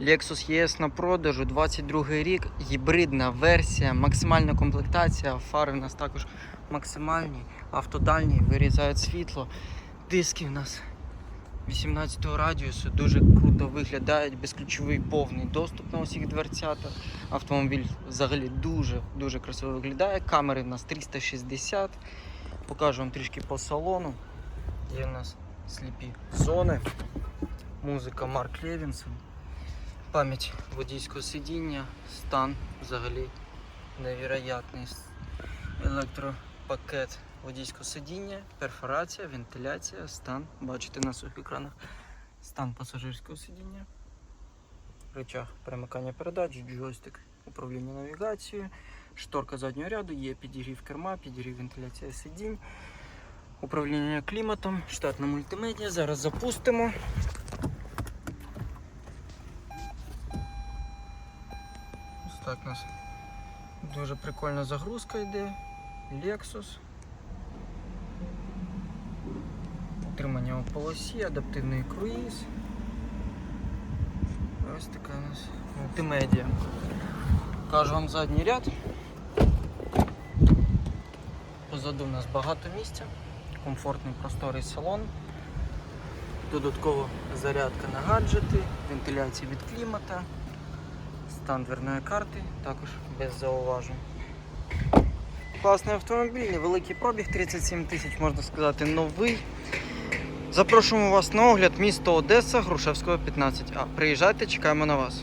Lexus ES на продажу, 22 рік, гібридна версія, максимальна комплектація, фари в нас також максимальні, автодальні, вирізають світло. Диски в нас 18 радіусу, дуже круто виглядають, безключовий повний доступ на усіх дверцятах. Автомобіль взагалі дуже дуже красиво виглядає. Камери в нас 360. Покажу вам трішки по салону. Є у нас сліпі зони. Музика Марк Левінсон. Пам'ять водійського сидіння, стан взагалі невероятний. Електропакет водійського сидіння, перфорація, вентиляція, стан. Бачите на своїх екранах стан пасажирського сидіння. Рычаг перемикання передач, джойстик управління навігацією, шторка заднього ряду, є підігрів керма, підігрів вентиляція сидінь, управління кліматом, штатна мультимедіа. Зараз запустимо. Так у нас дуже прикольна загрузка йде. Lexus. Утримання у полосі, адаптивний круїз. Ось така у нас мультимедіа. Кажу вам задній ряд. Позаду у нас багато місця, комфортний просторий салон. Додатково зарядка на гаджети, вентиляція від клімата, стан дверної карти, також без зауважень. Класний автомобіль, невеликий пробіг, 37 тисяч, можна сказати, новий. Запрошуємо вас на огляд місто Одеса, Грушевського 15А. Приїжджайте, чекаємо на вас.